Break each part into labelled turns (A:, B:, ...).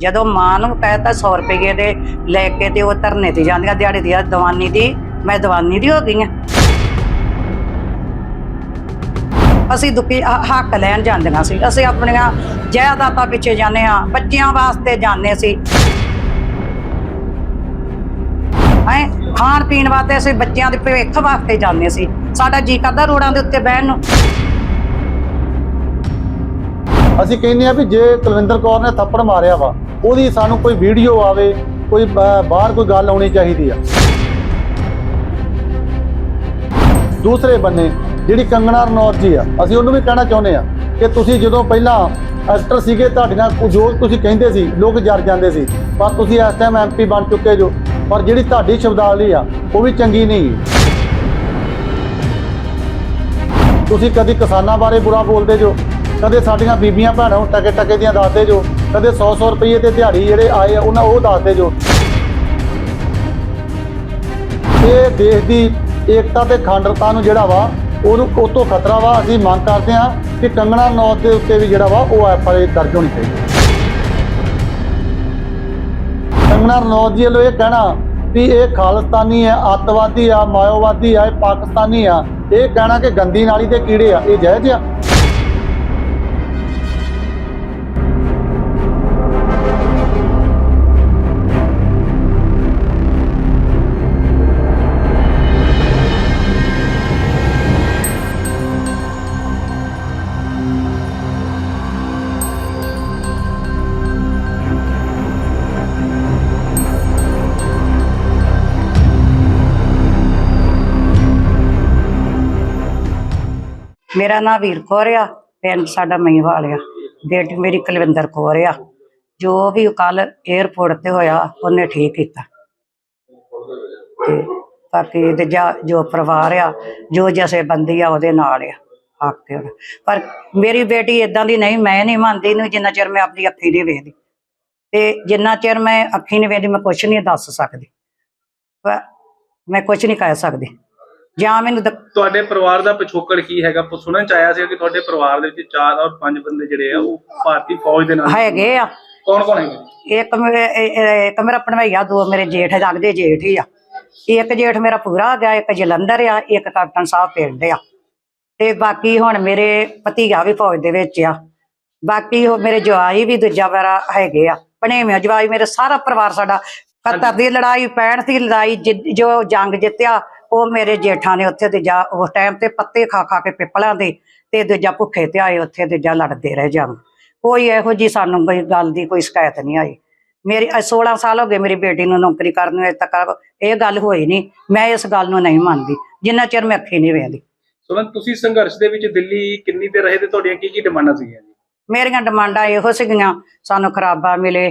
A: ਜਦੋਂ ਮਾਂ ਨੂੰ ਕਹਿਤਾ 100 ਰੁਪਏ ਦੇ ਲੈ ਕੇ ਤੇ ਉਹ ਧਰਨੇ ਤੇ ਜਾਂਦੀਆਂ ਦਿਹਾੜੀ ਦੀ ਦਵਾਨੀ ਦੀ, ਮੈਂ ਦਵਾਨੀ ਦੀ ਹੋ ਗਈ ਆ। ਅਸੀਂ ਦੁਖੀ ਹੱਕ ਲੈਣ ਜਾਂਦੀਆਂ ਸੀ। ਅਸੀਂ ਆਪਣੀਆਂ ਜਾਇਦਾਦਾਂ ਪਿੱਛੇ ਜਾਂਦੇ ਆ ਬੱਚਿਆਂ ਵਾਸਤੇ ਜਾਂਦੇ ਸੀ। ਐ ਖਾਣ ਪੀਣ ਵਾਸਤੇ ਅਸੀਂ ਬੱਚਿਆਂ ਦੇ ਭਵਿੱਖ ਵਾਸਤੇ ਜਾਂਦੇ ਸੀ। ਸਾਡਾ ਜੀ ਕਰਦਾ ਰੋਡਾਂ ਦੇ ਉੱਤੇ ਬਹਿਣ ਨੂੰ।
B: ਅਸੀਂ ਕਹਿੰਦੇ ਆ ਵੀ ਜੇ ਕੁਲਵਿੰਦਰ ਕੌਰ ਨੇ ਥੱਪੜ ਮਾਰਿਆ ਵਾ, ਉਹਦੀ ਸਾਨੂੰ ਕੋਈ ਵੀਡੀਓ ਆਵੇ, ਕੋਈ ਬਾਹਰ ਕੋਈ ਗੱਲ ਆਉਣੀ ਚਾਹੀਦੀ ਆ। ਦੂਸਰੇ ਬੰਨੇ, ਜਿਹੜੀ ਕੰਗਣਾ ਰਣੌਤ ਜੀ ਆ, ਅਸੀਂ ਉਹਨੂੰ ਵੀ ਕਹਿਣਾ ਚਾਹੁੰਦੇ ਆ ਕਿ ਤੁਸੀਂ ਜਦੋਂ ਪਹਿਲਾਂ ਐਕਟਰ ਸੀਗੇ, ਤੁਹਾਡੇ ਨਾਲ ਜੋ ਤੁਸੀਂ ਕਹਿੰਦੇ ਸੀ, ਲੋਕ ਜਰ ਜਾਂਦੇ ਸੀ, ਪਰ ਤੁਸੀਂ ਇਸ ਟਾਈਮ ਐਮਪੀ ਬਣ ਚੁੱਕੇ ਜੋ, ਪਰ ਜਿਹੜੀ ਤੁਹਾਡੀ ਸ਼ਬਦਾਵਲੀ ਆ, ਉਹ ਵੀ ਚੰਗੀ ਨਹੀਂ ਤੁਸੀਂ ਕਦੀ ਕਿਸਾਨਾਂ ਬਾਰੇ ਬੁਰਾ ਬੋਲਦੇ ਜੋ? ਕਦੇ ਸਾਡੀਆਂ ਬੀਬੀਆਂ ਭੈਣਾਂ ਨੂੰ ਟਕੇ ਟਕੇ ਦੀਆਂ ਦੱਸਦੇ ਜੋ ਕਦੇ 100 100 ਰੁਪਏ ਤੇ ਦਿਹਾੜੀ ਜਿਹੜੇ ਆਏ ਆ, ਉਹਨਾਂ ਉਹ ਦੱਸਦੇ ਜੋ ਇਹ ਦੇਸ਼ ਦੀ ਏਕਤਾ ਤੇ ਅਖੰਡਤਾ ਨੂੰ ਜਿਹੜਾ ਵਾ, ਉਹਨੂੰ ਉਹ ਤੋਂ ਖਤਰਾ ਵਾ, ਅਸੀਂ ਮੰਗ ਕਰਦੇ ਹਾਂ ਕਿ ਕੰਗਣਾ ਨੌਤ ਦੇ ਉੱਤੇ ਵੀ ਜਿਹੜਾ ਵਾ, ਉਹ ਐਫ ਦਰਜ ਹੋਣੀ ਚਾਹੀਦੀ ਕੰਗਣਾ ਰਣੌਤ ਜੀ ਵੱਲੋਂ ਇਹ ਕਹਿਣਾ ਵੀ ਇਹ ਖਾਲਿਸਤਾਨੀ ਹੈ, ਅੱਤਵਾਦੀ ਆ ਮਾਇਓਵਾਦੀ ਆ, ਇਹ ਪਾਕਿਸਤਾਨੀ ਆ। ਇਹ ਕਹਿਣਾ ਕਿ ਗੰਦੀ ਨਾਲੀ ਦੇ ਕੀੜੇ ਆ, ਇਹ ਜਾਇਜ਼ ਆ?
A: ਮੇਰਾ ਨਾਮ ਵੀਰ ਕੌਰ ਆ ਪਿੰਡ ਸਾਡਾ ਮਈਵਾਲ ਆ। ਬੇਟੀ ਮੇਰੀ ਕੁਲਵਿੰਦਰ ਕੌਰ ਆ। ਜੋ ਵੀ ਕੱਲ 에어ਪੋਰਟ ਤੇ ਹੋਇਆ, ਉਹਨੇ ਠੀਕ ਕੀਤਾ। ਤੇ ਬਾਕੀ ਤੇ ਜਾ ਜੋ ਪਰਿਵਾਰ ਆ, ਜੋ ਜਸੇ ਬੰਦੀ ਆ, ਉਹਦੇ ਨਾਲ ਆ ਹੱਕ ਤੇ ਉਹਦਾ। ਪਰ ਮੇਰੀ ਬੇਟੀ ਇਦਾਂ ਦੀ ਨਹੀਂ, ਮੈਂ ਨਹੀਂ ਮੰਨਦੀ ਨੂੰ ਜਿੰਨਾ ਚਿਰ ਮੈਂ ਆਪਣੀ ਅੱਖੀ ਨਹੀਂ ਵੇਖਦੀ। ਤੇ ਜਿੰਨਾ ਚਿਰ ਮੈਂ ਅੱਖੀ ਨਹੀਂ ਵੇਖਦੀ, ਮੈਂ ਕੁਝ ਨਹੀਂ ਦੱਸ ਸਕਦੀ। ਪਰ ਮੈਂ ਕੁਝ ਨਹੀਂ ਕਹਿ ਸਕਦੀ। ਜਾਂ ਮੈਨੂੰ ਦ-
C: ਤੁਹਾਡੇ ਪਰਿਵਾਰ ਦਾ ਪਿਛੋਕੜ ਕੀ ਹੈਗਾ? ਪ- ਸੁਣਨ ਚ ਆਇਆ ਸੀ ਕਿ ਤੁਹਾਡੇ ਪਰਿਵਾਰ ਦੇ ਵਿੱਚ ਚਾਰ ਔਰ ਪੰਜ ਬੰਦੇ ਜਿਹੜੇ ਆ ਉਹ ਭਾਰਤੀ ਫੌਜ ਦੇ ਨਾਲ
A: ਹੈਗੇ ਆ।
C: ਕੌਣ ਕੌਣ ਹੈਗੇ?
A: ਇੱਕ ਮੇਰੇ ਇਹ- ਇਹ- ਇੱਕ ਮੇਰਾ ਭਣਵਈਆ ਦੋ ਮੇਰੇ ਜੇਠ ਲੱਗਦੇ ਜੇਠ ਹੀ ਆ। ਇੱਕ ਜੇਠ ਮੇਰਾ ਪੂਰਾ ਆ ਗਿਆ ਇੱਕ ਜਲੰਧਰ ਆ ਇੱਕ ਕੈਪਟਨ ਸਾਹਿਬ ਪਿੰਡ ਆ। ਤੇ ਬਾਕੀ ਹੁਣ ਮੇਰੇ ਭਤੀਆ ਵੀ ਫੌਜ ਦੇ ਵਿੱਚ ਆ। ਬਾਕੀ ਉਹ ਮੇਰੇ ਜਵਾਈ ਵੀ ਦੂਜਾ ਮੇਰਾ ਹੈਗੇ ਆ। ਭਣੇਵੇਂ ਜਵਾਈ ਮੇਰੇ ਸਾਰਾ ਪਰਿਵਾਰ ਸਾਡਾ 71 ਦੀ ਲੜਾਈ 65 ਦੀ ਲੜਾਈ ਜਿ- ਜੋ ਜੰਗ ਜਿੱਤਿਆ ਉਹ ਮੇਰੇ ਜੇਠਾਂ ਨੇ ਉੱਥੇ ਤੇ ਜਾ ਉਸ ਟਾਈਮ ਤੇ ਪੱਤੇ ਖਾ ਖਾ ਕੇ ਪਿੱਪਲਾਂ ਦੇ ਤੇ ਦੂਜਾ ਭੁੱਖੇ ਤੇ ਆਏ ਉੱਥੇ ਤੇ ਜਾ ਲੜਦੇ ਰਹੇ ਜੰਗ। ਕੋਈ ਇਹੋ ਜੀ ਸਾਨੂੰ ਕੋਈ ਗੱਲ ਦੀ ਕੋਈ ਸ਼ਿਕਾਇਤ ਨਹੀਂ ਆਈ। ਮੇਰੀ ਅੱਜ 16 ਸਾਲ ਹੋ ਗਏ ਮੇਰੀ ਬੇਟੀ ਨੂੰ ਨੌਕਰੀ ਕਰਨ ਨੂੰ ਅਜੇ ਤੱਕ ਇਹ ਗੱਲ ਹੋਈ ਨਹੀਂ। ਮੈਂ ਇਸ ਗੱਲ ਨੂੰ ਨਹੀਂ ਮੰਨਦੀ ਜਿੰਨਾ ਚਿਰ ਮੈਂ ਅੱਖੀ ਨਹੀਂ ਵੇਖਦੀ।
C: ਸੁਮਨ ਤੁਸੀਂ ਸੰਘਰਸ਼ ਦੇ ਵਿੱਚ ਦਿੱਲੀ ਕਿੰਨੀ ਦੇਰ ਰਹੇ ਤੇ ਤੁਹਾਡੀਆਂ ਕੀ ਕੀ ਡਿਮਾਂਡਾਂ ਸੀਗੀਆਂ ਜੀ?
A: ਮੇਰੀਆਂ ਡਿਮਾਂਡਾਂ ਇਹੋ ਸੀਗੀਆਂ ਸਾਨੂੰ ਖਰਾਬਾ ਮਿਲੇ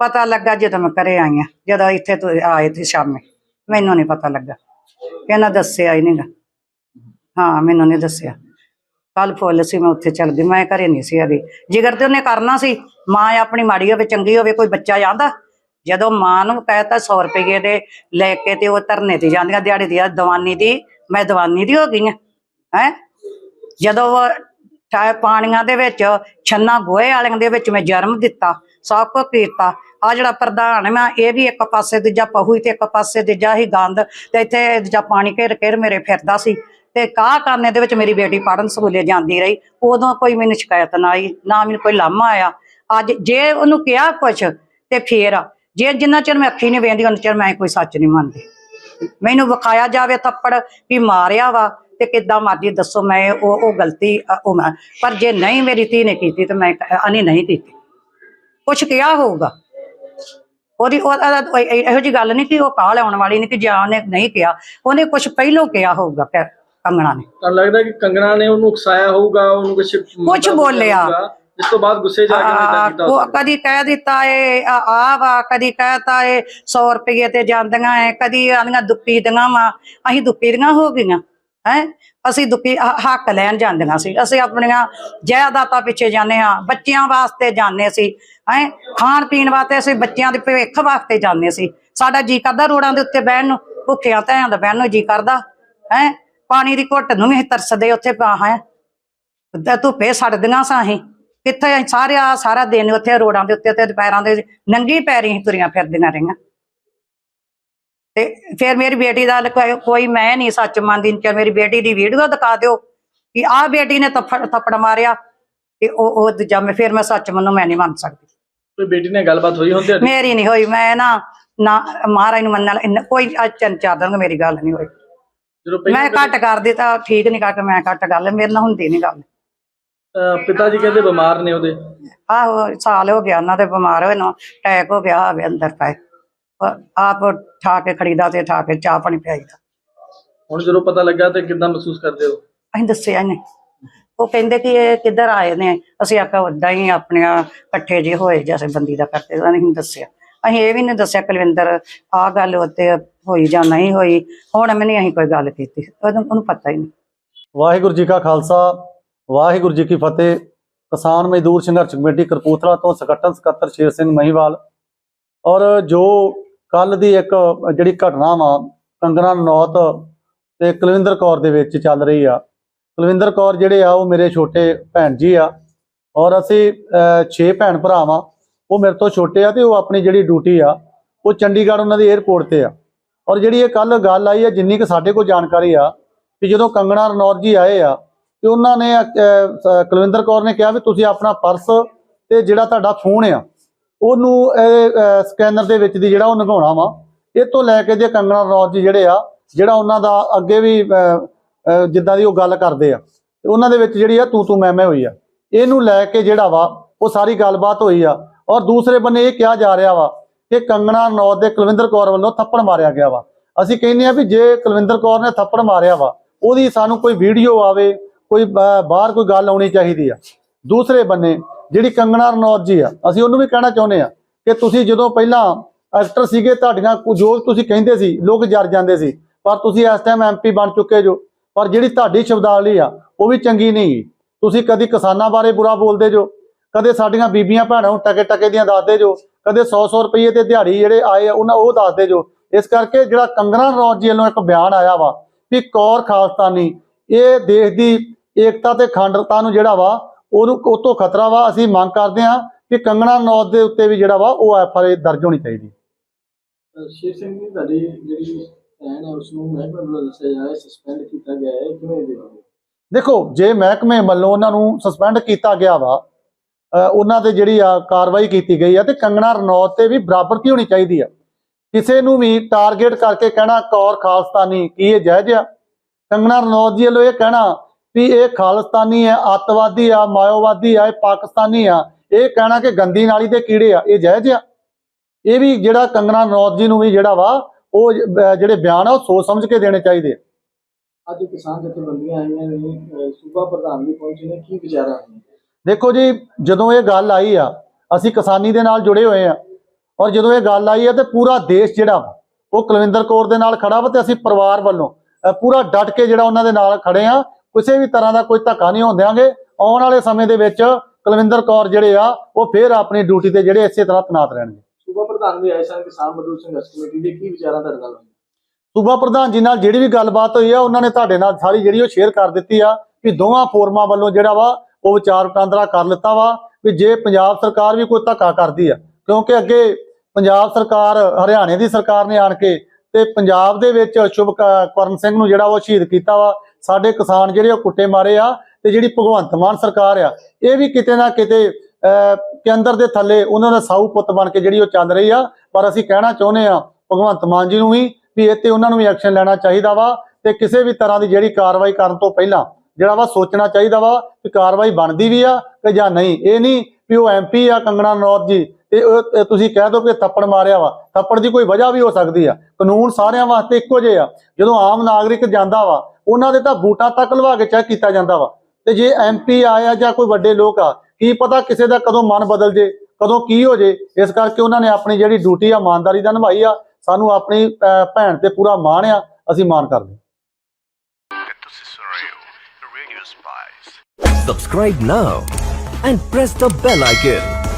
A: ਪਤਾ ਲੱਗਾ ਜਦੋਂ ਮੈਂ ਘਰੇ ਆਈ ਆ, ਜਦੋਂ ਇੱਥੇ ਤੋਂ ਆਏ ਤੇ ਸ਼ਾਮੇ। ਮੈਨੂੰ ਨਹੀਂ ਪਤਾ ਲੱਗਾ। ਇਹਨਾਂ ਦੱਸਿਆ ਹੀ ਨਹੀਂਗਾ ਹਾਂ, ਮੈਨੂੰ ਨਹੀਂ ਦੱਸਿਆ। ਕੱਲ ਫੁੱਲ ਸੀ, ਮੈਂ ਉੱਥੇ ਚੱਲ ਗਈ। ਮੈਂ ਘਰੇ ਨਹੀਂ ਸੀ ਹੈਗੀ। ਜਿਗਰ ਤੇ ਉਹਨੇ ਕਰਨਾ ਸੀ, ਮਾਂ ਆਪਣੀ ਮਾੜੀ ਹੋਵੇ, ਚੰਗੀ ਹੋਵੇ, ਕੋਈ ਬੱਚਾ ਜਾਂਦਾ ਜਦੋਂ ਮਾਂ ਨੂੰ ਕਹਿਤਾ 100 ਰੁਪਏ ਦੇ ਲੈ ਕੇ ਤੇ ਉਹ ਧਰਨੇ ਤੇ ਜਾਂਦੀਆਂ, ਦਿਹਾੜੀ ਦੀ ਦਵਾਨੀ ਦੀ, ਮੈਂ ਦਵਾਨੀ ਦੀ ਹੋ ਗਈ ਆ, ਹੈ? ਜਦੋਂ ਉਹ ਪਾਣੀਆਂ ਦੇ ਵਿੱਚ, ਛੰਨਾ ਗੋਹੇ ਵਾਲਿਆਂ ਦੇ ਵਿੱਚ ਮੈਂ ਜਨਮ ਦਿੱਤਾ, ਸਭ ਕੁਝ ਕੀਤਾ ਆ ਜਿਹੜਾ ਪ੍ਰਧਾਨ ਮੈਂ ਇਹ ਵੀ ਇੱਕ ਪਾਸੇ ਦੂਜਾ ਪਹੂ ਤੇ ਇੱਕ ਪਾਸੇ ਦੂਜਾ ਹੀ ਗੰਦ ਤੇ ਇੱਥੇ ਦੂਜਾ ਪਾਣੀ ਘੇਰ ਘੇਰ ਮੇਰੇ ਫਿਰਦਾ ਸੀ ਤੇ ਕਾਹ ਕਰਨੇ ਦੇ ਵਿੱਚ ਮੇਰੀ ਬੇਟੀ ਪੜਨ ਸਕੂਲੇ ਜਾਂਦੀ ਰਹੀ। ਉਦੋਂ ਕੋਈ ਮੈਨੂੰ ਸ਼ਿਕਾਇਤ ਨਾ ਆਈ, ਨਾ ਮੈਨੂੰ ਕੋਈ ਲਾਮਾ ਆਇਆ। ਅੱਜ ਜੇ ਉਹਨੂੰ ਕਿਹਾ ਕੁਛ ਤੇ ਫੇਰ ਜੇ ਜਿੰਨਾ ਚਿਰ ਮੈਂ ਅੱਖੀ ਨਹੀਂ ਵੇਂਦੀ ਉਹਨਾਂ ਚਿਰ ਮੈਂ ਕੋਈ ਸੱਚ ਨਹੀਂ ਮੰਨਦੀ। ਮੈਨੂੰ ਵਿਖਾਇਆ ਜਾਵੇ ਥੱਪੜ ਕਿ ਮਾਰਿਆ ਵਾ ਤੇ ਕਿੱਦਾਂ ਮਰਜ਼ੀ ਦੱਸੋ, ਮੈਂ ਉਹ ਉਹ ਗਲਤੀ ਉਹ ਮੈਂ ਪਰ ਜੇ ਨਹੀਂ ਮੇਰੀ ਧੀ ਨੇ ਕੀਤੀ ਤੇ ਮੈਂ ਅਨੀ ਨਹੀਂ ਕੀਤੀ। ਕੁਛ ਕਿਹਾ ਹੋਊਗਾ। ਉਹਦੀ ਉਹ- ਇਹ- ਜੀ ਗੱਲ ਨਹੀਂ ਕਿ ਉਹ ਕਾਲ ਆਉਣ ਵਾਲੀ ਨਹੀਂ ਕਿ ਜਾਂ ਉਹਨੇ ਨਹੀਂ ਕਿਹਾ। ਉਹਨੇ ਕੁਛ ਪਹਿਲੋਂ ਕਿਹਾ ਹੋਊਗਾ ਕ- ਕੰਗਣਾ ਨੇ।
C: ਤੁਹਾਨੂੰ ਲੱਗਦਾ ਕਿ ਕੰਗਣਾ ਨੇ ਉਹਨੂੰ ਉਕਸਾਇਆ ਹੋਊਗਾ ਉਹਨੂੰ ਕੁਝ
A: ਕੁਛ ਬੋਲਿਆ।
C: ਇਸ ਤੋਂ ਬਾਅਦ ਗੁੱਸੇ ਆ ਕੇ
A: ਉਹ। ਕਦੀ ਕਹਿ ਦਿੱਤਾ ਏ ਆ ਆ ਵਾ ਕਦੀ ਕਹਿਤਾ ਏ 100 ਰੁਪਏ ਤੇ ਜਾਂਦੀਆਂ ਏ ਕਦੀ ਆਂਦੀਆਂ ਦੁੱਪੀ ਦੀਆਂ ਵਾ। ਅਸੀਂ ਦੁੱਪੀ ਦੀਆਂ ਹੋ ਗਈਆਂ। ਹੈ? ਅਸੀਂ ਦੁਖੀ ਹੱਕ ਲੈਣ ਜਾਂਦੀਆਂ ਸੀ। ਅਸੀਂ ਆਪਣੀਆਂ ਜਾਇਦਾਦਾਂ ਪਿੱਛੇ ਜਾਂਦੇ ਹਾਂ, ਬੱਚਿਆਂ ਵਾਸਤੇ ਜਾਂਦੇ ਸੀ, ਹੈ? ਖਾਣ ਪੀਣ ਵਾਸਤੇ ਅਸੀਂ ਬੱਚਿਆਂ ਦੇ ਭਵਿੱਖ ਵਾਸਤੇ ਜਾਂਦੇ ਸੀ। ਸਾਡਾ ਜੀ ਕਰਦਾ ਰੋਡਾਂ ਦੇ ਉੱਤੇ ਬਹਿਣ ਨੂੰ, ਭੁੱਖਿਆਂ ਧਿਆਂ ਦਾ ਬਹਿਣ ਨੂੰ ਜੀ ਕਰਦਾ, ਹੈ? ਪਾਣੀ ਦੀ ਘੁੱਟ ਨੂੰ ਵੀ ਅਸੀਂ ਤਰਸਦੇ ਉੱਥੇ ਪਾ, ਹੈ? ਤੇ ਧੁੱਪੇ ਸੜਦੀਆਂ ਸਾਂ ਅਸੀਂ। ਕਿੱਥੇ ਅਸੀਂ ਸਾਰੇ ਸਾਰਾ ਦਿਨ ਉੱਥੇ ਰੋਡਾਂ ਦੇ ਉੱਤੇ ਤੇ ਦੁਪਹਿਰਾਂ ਦੇ ਨੰਗੀ ਪੈਰੀ ਅਸੀਂ ਤੁਰੀਆਂ ਫਿਰਦੀਆਂ ਰਹੀਆਂ। ਤੇ ਫਿਰ ਮੇਰੀ ਬੇਟੀ ਦਾ ਕੋਈ- ਮੈਂ ਨਹੀਂ ਸੱਚ ਮੰਨਦੀ ਕਿ ਮੇਰੀ ਬੇਟੀ ਦੀ ਵੀਡੀਓ ਦਿਖਾ ਦਿਓ ਕਿ ਆਹ ਬੇਟੀ ਨੇ ਥੱਪੜ ਮਾਰਿਆ ਤੇ ਉਹ ਉਹ ਦੂਜਾ ਮੈਂ ਫਿਰ ਮੈਂ ਸੱਚ ਮੰਨੂ ਮੈਂ ਨਹੀਂ ਮੰਨ ਸਕਦੀ।
C: ਕੋਈ ਬੇਟੀ ਨਾਲ ਗੱਲਬਾਤ ਹੋਈ ਹੁੰਦੀ
A: ਮੇਰੀ ਨਹੀਂ ਹੋਈ ਮੈਂ ਨਾ ਨਾ ਮਹਾਰਾਜ ਨੂੰ ਮੰਨਣ ਕੋਈ ਤਿੰਨ ਚਾਰ ਦਿਨ ਮੇਰੀ ਗੱਲ ਨਹੀਂ ਹੋਈ। ਮੈਂ ਘੱਟ ਕਰਦੀ ਤਾਂ ਠੀਕ ਨਹੀਂ ਕਰਕੇ ਮੈਂ ਘੱਟ ਗੱਲ ਮੇਰੇ ਨਾਲ ਹੁੰਦੀ ਨਹੀਂ ਗੱਲ।
C: ਪਿਤਾ ਜੀ ਕਹਿੰਦੇ ਬਿਮਾਰ ਨੇ ਉਹਦੇ।
A: ਆਹੋ ਸਾਲ ਹੋ ਗਿਆ ਉਹਨਾਂ ਦੇ ਬਿਮਾਰ ਹੋਏ ਨੂੰ ਅਟੈਕ ਹੋ ਗਿਆ ਹੋਵੇ ਅੰਦਰ ਪਏ। ਆਪ ਠਾ ਕੇ ਖੜੀਦਾ ਤੇ ਠਾ ਕੇ ਚਾਹ ਪਾਣੀ ਪਿਆਈਦਾ।
C: ਹੁਣ ਜਦੋਂ ਪਤਾ ਲੱਗਾ ਤੇ ਕਿੱਦਾਂ ਮਹਿਸੂਸ ਕਰਦੇ ਹੋ?
A: ਅਸੀਂ ਦੱਸਿਆ ਨਹੀਂ। ਉਹ ਕਹਿੰਦੇ ਕਿ ਇਹ ਕਿੱਧਰ ਆਏ ਨੇ? ਅਸੀਂ ਆਖਿਆ ਉਦਾਂ ਹੀ ਆਪਣੀਆਂ ਇਕੱਠੇ ਜੇ ਹੋਏ ਜੈਸੇ ਬੰਦੀ ਦਾ ਕਰਦੇ ਤਾਂ ਨਹੀਂ ਦੱਸਿਆ। ਅਸੀਂ ਇਹ ਵੀ ਨਹੀਂ ਦੱਸਿਆ ਕੁਲਵਿੰਦਰ ਆਹ ਗੱਲ ਉੱਤੇ ਹੋਈ ਜਾਂ ਨਹੀਂ ਹੋਈ। ਹੁਣ ਮੈਨੇ ਅਸੀਂ ਕੋਈ ਗੱਲ ਕੀਤੀ। ਉਹਨੂੰ ਉਹਨੂੰ ਪਤਾ ਹੀ ਨਹੀਂ।
B: ਵਾਹਿਗੁਰੂ ਜੀ ਕਾ ਖਾਲਸਾ ਵਾਹਿਗੁਰੂ ਜੀ ਕੀ ਫਤਿਹ। ਕਿਸਾਨ ਮਜ਼ਦੂਰ ਸੰਘਰਸ਼ ਕਮੇਟੀ ਕਰਪੂਥਲਾ ਤੋਂ ਸਕੱਤਰ ਸਕੱਤਰ ਸ਼ੇਰ ਸਿੰਘ ਮਹੀਵਾਲ ਔਰ ਜੋ ਕੱਲ ਦੀ ਇੱਕ ਜਿਹੜੀ ਘਟਨਾ ਵਾ, ਕੰਗਣਾ ਨੌਤ ਤੇ ਕੁਲਵਿੰਦਰ ਕੌਰ ਦੇ ਵਿੱਚ ਚੱਲ ਰਹੀ ਆ। ਕੁਲਵਿੰਦਰ ਕੌਰ ਜਿਹੜੇ ਆ, ਉਹ ਮੇਰੇ ਛੋਟੇ ਭੈਣ ਜੀ ਆ ਔਰ ਅਸੀਂ 6 ਭੈਣ ਭਰਾ ਵਾਂ। ਉਹ ਮੇਰੇ ਤੋਂ ਛੋਟੇ ਆ ਤੇ ਉਹ ਆਪਣੀ ਜਿਹੜੀ ਡਿਊਟੀ ਆ, ਉਹ ਚੰਡੀਗੜ੍ਹ ਉਹਨਾਂ ਦੀ 에ਅਰਪੋਰਟ ਤੇ ਆ। ਔਰ ਜਿਹੜੀ ਇਹ ਕੱਲ ਗੱਲ ਆਈ ਆ, ਜਿੰਨੀ ਕਿ ਸਾਡੇ ਕੋਲ ਜਾਣਕਾਰੀ ਆ ਕਿ ਜਦੋਂ ਕੰਗਣਾ ਰਣੌਤ ਜੀ ਆਏ ਆ, ਤੇ ਉਹਨਾਂ ਨੇ ਕੁਲਵਿੰਦਰ ਕੌਰ ਨੇ ਕਿਹਾ ਵੀ ਤੁਸੀਂ ਆਪਣਾ ਪਰਸ ਤੇ ਜਿਹੜਾ ਤੁਹਾਡਾ ਫੋਨ ਆ ਉਹਨੂੰ ਇਹ ਸਕੈਨਰ ਦੇ ਵਿੱਚ ਦੀ ਜਿਹੜਾ ਉਹ ਨਿਭਾਉਣਾ ਵਾ, ਇਹ ਤੋਂ ਲੈ ਕੇ ਜੇ ਕੰਗਣਾ ਰਣੌਤ ਜੀ ਜਿਹੜੇ ਆ, ਜਿਹੜਾ ਉਹਨਾਂ ਦਾ ਅੱਗੇ ਵੀ ਜਿੱਦਾਂ ਦੀ ਉਹ ਗੱਲ ਕਰਦੇ ਆ ਉਹਨਾਂ ਦੇ ਵਿੱਚ ਜਿਹੜੀ ਆ ਤੂੰ ਤੂੰ ਮੈਂ ਮੈਂ ਹੋਈ ਆ। ਇਹਨੂੰ ਲੈ ਕੇ ਜਿਹੜਾ ਵਾ, ਉਹ ਸਾਰੀ ਗੱਲਬਾਤ ਹੋਈ ਆ। ਔਰ ਦੂਸਰੇ ਬੰਨੇ ਇਹ ਕਿਹਾ ਜਾ ਰਿਹਾ ਵਾ ਕਿ ਕੰਗਣਾ ਰਣੌਤ ਦੇ ਕੁਲਵਿੰਦਰ ਕੌਰ ਵੱਲੋਂ ਥੱਪੜ ਮਾਰਿਆ ਗਿਆ ਵਾ। ਅਸੀਂ ਕਹਿੰਦੇ ਆ ਵੀ ਜੇ ਕੁਲਵਿੰਦਰ ਕੌਰ ਨੇ ਥੱਪੜ ਮਾਰਿਆ ਵਾ, ਉਹਦੀ ਸਾਨੂੰ ਕੋਈ ਵੀਡੀਓ ਆਵੇ, ਕੋਈ ਬਾਹਰ ਕੋਈ ਗੱਲ ਆਉਣੀ ਚਾਹੀਦੀ ਆ। ਦੂਸਰੇ ਬੰਨੇ ਜਿਹੜੀ ਕੰਗਣਾ ਰਣੌਤ ਜੀ ਆ, ਅਸੀਂ ਉਹਨੂੰ ਵੀ ਕਹਿਣਾ ਚਾਹੁੰਦੇ ਆ ਕਿ ਤੁਸੀਂ ਜਦੋਂ ਪਹਿਲਾਂ ਐਕਟਰ ਸੀਗੇ ਤੁਹਾਡੀਆਂ ਜੋ ਤੁਸੀਂ ਕਹਿੰਦੇ ਸੀ, ਲੋਕ ਜਰ ਜਾਂਦੇ ਸੀ, ਪਰ ਤੁਸੀਂ ਇਸ ਟਾਈਮ ਐਮਪੀ ਬਣ ਚੁੱਕੇ ਜੋ, ਪਰ ਜਿਹੜੀ ਤੁਹਾਡੀ ਸ਼ਬਦਾਵਲੀ ਆ, ਉਹ ਵੀ ਚੰਗੀ ਨਹੀਂ ਤੁਸੀਂ ਕਦੀ ਕਿਸਾਨਾਂ ਬਾਰੇ ਬੁਰਾ ਬੋਲਦੇ ਜੋ, ਕਦੇ ਸਾਡੀਆਂ ਬੀਬੀਆਂ ਭੈਣਾਂ ਨੂੰ ਟਕੇ ਟਕੇ ਦੀਆਂ ਦੱਸਦੇ ਜੋ, ਕਦੇ 100-100 ਰੁਪਏ ਤੇ ਦਿਹਾੜੀ ਜਿਹੜੇ ਆਏ ਆ, ਉਹਨਾਂ ਉਹ ਦੱਸਦੇ ਜੋ। ਇਸ ਕਰਕੇ ਜਿਹੜਾ ਕੰਗਣਾ ਰਣੌਤ ਜੀ ਵੱਲੋਂ ਇੱਕ ਬਿਆਨ ਆਇਆ ਵਾ ਵੀ ਕੌਰ ਖਾਲਸਤਾਨੀ, ਇਹ ਦੇਸ਼ ਦੀ ਏਕਤਾ ਤੇ ਅਖੰਡਤਾ ਨੂੰ ਜਿਹੜਾ ਵਾ ਉਹਨੂੰ ਉਹ ਤੋਂ ਖਤਰਾ ਵਾ ਅਸੀਂ ਮੰਗ ਕਰਦੇ ਹਾਂ ਕਿ ਕੰਗਣਾ ਰਣੌਤ ਦੇ ਉੱਤੇ ਵੀ ਜਿਹੜਾ ਵਾ ਉਹ ਐਫ ਆਈ ਦਰਜ ਹੋਣੀ ਚਾਹੀਦੀ
D: ਸ਼ੇਰ ਸਿੰਘ ਜੀ ਤੁਹਾਡੀ ਜਿਹੜੀ ਭੈਣ ਹੈ ਉਸ ਨੂੰ ਮਹਿਕਮੇ ਵੱਲੋਂ ਦੱਸਿਆ ਜਾ ਰਿਹਾ ਸਸਪੈਂਡ ਕੀਤਾ ਗਿਆ ਹੈ ਕਿਵੇਂ ਦੇਖੋਗੇ
B: ਦੇਖੋ ਜੇ ਮਹਿਕਮੇ ਵੱਲੋਂ ਉਹਨਾਂ ਨੂੰ ਸਸਪੈਂਡ ਕੀਤਾ ਗਿਆ ਵਾ ਉਹਨਾਂ ਤੇ ਜਿਹੜੀ ਆ ਕਾਰਵਾਈ ਕੀਤੀ ਗਈ ਆ ਤੇ ਕੰਗਣਾ ਰਣੌਤ ਤੇ ਵੀ ਬਰਾਬਰਤੀ ਹੋਣੀ ਚਾਹੀਦੀ ਆ? ਕਿਸੇ ਨੂੰ ਵੀ ਟਾਰਗੇਟ ਕਰਕੇ ਕਹਿਣਾ ਕੌਰ ਖਾਲਸਤਾਨੀ ਕੀ ਇਹ ਜਾਇਜ਼ ਆ? ਕੰਗਣਾ ਰਣੌਤ ਜੀ ਵੱਲੋਂ ਇਹ ਕਹਿਣਾ ਵੀ ਇਹ ਖਾਲਸਤਾਨੀ ਹੈ ਅੱਤਵਾਦੀ ਆ ਮਾਇਓਵਾਦੀ ਆ ਇਹ ਪਾਕਿਸਤਾਨੀ ਆ। ਇਹ ਕਹਿਣਾ ਕਿ ਗੰਦੀ ਨਾਲੀ ਦੇ ਕੀੜੇ ਆ ਇਹ ਜਾਇਜ਼ ਆ? ਇਹ ਵੀ ਜਿਹੜਾ ਕੰਗਣਾ ਰਣੌਤ ਜੀ ਨੂੰ ਵੀ ਜਿਹੜਾ ਵਾ ਉਹ ਜਿਹੜੇ ਬਿਆਨ ਆ ਉਹ ਸੋਚ ਸਮਝ ਕੇ ਦੇਣੇ ਚਾਹੀਦੇ ਆ।
D: ਅੱਜ ਕਿਸਾਨ ਜਥੇਬੰਦੀਆਂ ਆਈਆਂ ਨੇ ਸੂਬਾ ਪ੍ਰਧਾਨ ਵੀ ਪਹੁੰਚੇ ਨੇ ਕੀ ਵਿਚਾਰਾ ਹੈ?
B: ਦੇਖੋ ਜੀ ਜਦੋਂ ਇਹ ਗੱਲ ਆਈ ਆ ਅਸੀਂ ਕਿਸਾਨੀ ਦੇ ਨਾਲ ਜੁੜੇ ਹੋਏ ਆ ਔਰ ਜਦੋਂ ਇਹ ਗੱਲ ਆਈ ਆ ਤੇ ਪੂਰਾ ਦੇਸ਼ ਜਿਹੜਾ ਉਹ ਕੁਲਵਿੰਦਰ ਕੌਰ ਦੇ ਨਾਲ ਖੜਾ ਵਾ ਤੇ ਅਸੀਂ ਪਰਿਵਾਰ ਵੱਲੋਂ ਪੂਰਾ ਡਟ ਕੇ ਜਿਹੜਾ ਉਹਨਾਂ ਦੇ ਨਾਲ ਖੜੇ ਆ ਕਿਸੇ ਵੀ ਤਰ੍ਹਾਂ ਦਾ ਕੋਈ ਧੱਕਾ ਨਹੀਂ ਹੋਣ ਦਿਆਂਗੇ। ਆਉਣ ਵਾਲੇ ਸਮੇਂ ਦੇ ਵਿੱਚ ਕੁਲਵਿੰਦਰ ਕੌਰ ਜਿਹੜੇ ਆ ਉਹ ਫੇਰ ਆਪਣੀ ਡਿਊਟੀ ਤੇ ਜਿਹੜੇ ਇਸੇ ਤਰ੍ਹਾਂ ਤੈਨਾਤ ਰਹਿਣਗੇ।
D: ਸੂਬਾ ਪ੍ਰਧਾਨ ਵੀ ਆਏ ਸਨ ਕਿਸਾਨ ਮਜ਼ਦੂਰ ਸੰਘਰਸ਼ ਕਮੇਟੀ ਦੇ। ਕੀ ਵਿਚਾਰਾ ਤੁਹਾਡੇ ਨਾਲ?
B: ਸੂਬਾ ਪ੍ਰਧਾਨ ਜੀ ਨਾਲ ਜਿਹੜੀ ਵੀ ਗੱਲਬਾਤ ਹੋਈ ਆ ਉਹਨਾਂ ਨੇ ਤੁਹਾਡੇ ਨਾਲ ਸਾਰੀ ਜਿਹੜੀ ਉਹ ਸ਼ੇਅਰ ਕਰ ਦਿੱਤੀ ਆ ਕਿ ਦੋਵਾਂ ਫੋਰਮਾਂ ਵੱਲੋਂ ਜਿਹੜਾ ਵਾ ਉਹ ਵਿਚਾਰ ਵਟਾਂਦਰਾ ਕਰ ਲਿੱਤਾ ਵਾ ਵੀ ਜੇ ਪੰਜਾਬ ਸਰਕਾਰ ਵੀ ਕੋਈ ਧੱਕਾ ਕਰਦੀ ਆ ਕਿਉਂਕਿ ਅੱਗੇ ਪੰਜਾਬ ਸਰਕਾਰ ਹਰਿਆਣੇ ਦੀ ਸਰਕਾਰ ਨੇ ਆਣ ਕੇ ਤੇ ਪੰਜਾਬ ਦੇ ਵਿੱਚ ਸ਼ੁਭ ਕ- ਕਰਨ ਸਿੰਘ ਨੂੰ ਜਿਹੜਾ ਉਹ ਸ਼ਹੀਦ ਕੀਤਾ ਵਾ, ਸਾਡੇ ਕਿਸਾਨ ਜਿਹੜੇ ਉਹ ਕੁੱਟੇ ਮਾਰੇ ਆ ਤੇ ਜਿਹੜੀ ਭਗਵੰਤ ਮਾਨ ਸਰਕਾਰ ਆ, ਇਹ ਵੀ ਕਿਤੇ ਨਾ ਕਿਤੇ ਕੇਂਦਰ ਦੇ ਥੱਲੇ ਉਹਨਾਂ ਦਾ ਸਾਊ ਪੁੱਤ ਬਣ ਕੇ ਜਿਹੜੀ ਉਹ ਚੱਲ ਰਹੀ ਆ, ਪਰ ਅਸੀਂ ਕਹਿਣਾ ਚਾਹੁੰਦੇ ਆ, ਭਗਵੰਤ ਮਾਨ ਜੀ ਨੂੰ ਵੀ ਵੀ ਇਹ ਤੇ ਉਹਨਾਂ ਨੂੰ ਵੀ ਐਕਸ਼ਨ ਲੈਣਾ ਚਾਹੀਦਾ ਵਾ ਤੇ ਕਿਸੇ ਵੀ ਤਰ੍ਹਾਂ ਦੀ ਜਿਹੜੀ ਕਾਰਵਾਈ ਕਰਨ ਤੋਂ ਪਹਿਲਾਂ ਜਿਹੜਾ ਵਾ ਸੋਚਣਾ ਚਾਹੀਦਾ ਵਾ ਕਿ ਕਾਰਵਾਈ ਬਣਦੀ ਵੀ ਆ ਕਿ ਜਾਂ ਨਹੀਂ। ਇਹ ਨਹੀਂ ਵੀ ਉਹ ਐਮਪੀ ਆ ਕੰਗਣਾ ਰਣੌਤ ਜੀ ਤੇ ਉਹ- ਤੁਸੀਂ ਕਹਿ ਦੋ ਕਿ ਥੱਪੜ ਮਾਰਿਆ ਵਾ। ਥੱਪੜ ਦੀ ਕੋਈ ਵਜ੍ਹਾ ਵੀ ਹੋ ਸਕਦੀ ਆ। ਕਾਨੂੰਨ ਸਾਰਿਆਂ ਵਾਸਤੇ ਇੱਕੋ ਜਿਹੇ ਆ। ਜਦੋਂ ਆਮ ਨਾਗਰਿਕ ਜਾਂਦਾ ਵਾ ਉਹਨਾਂ ਦੇ ਤਾਂ ਬੂਟਾਂ ਤੱਕ ਲਵਾ ਕੇ ਚੈੱਕ ਕੀਤਾ ਜਾਂਦਾ ਵਾ। ਤੇ ਜੇ ਐਮਪੀ ਆਇਆ ਜਾਂ ਕੋਈ ਵੱਡੇ ਲੋਕ ਆ ਕੀ ਪਤਾ ਕਿਸੇ ਦਾ ਕਦੋਂ ਮਨ ਬਦਲ ਜੇ ਕਦੋਂ ਕੀ ਹੋ ਜੇ। ਇਸ ਕਰਕੇ ਉਹਨਾਂ ਨੇ ਆਪਣੀ ਜਿਹੜੀ ਡਿਊਟੀ ਆ ਇਮਾਨਦਾਰੀ ਨਾਲ ਨਿਭਾਈ ਆ। ਸਾਨੂੰ ਆਪਣੀ ਭੈਣ ਤੇ ਪੂਰਾ ਮਾਣ ਆ। ਅਸੀਂ ਮਾਣ ਕਰਦੇ.
E: Subscribe now and press the bell icon.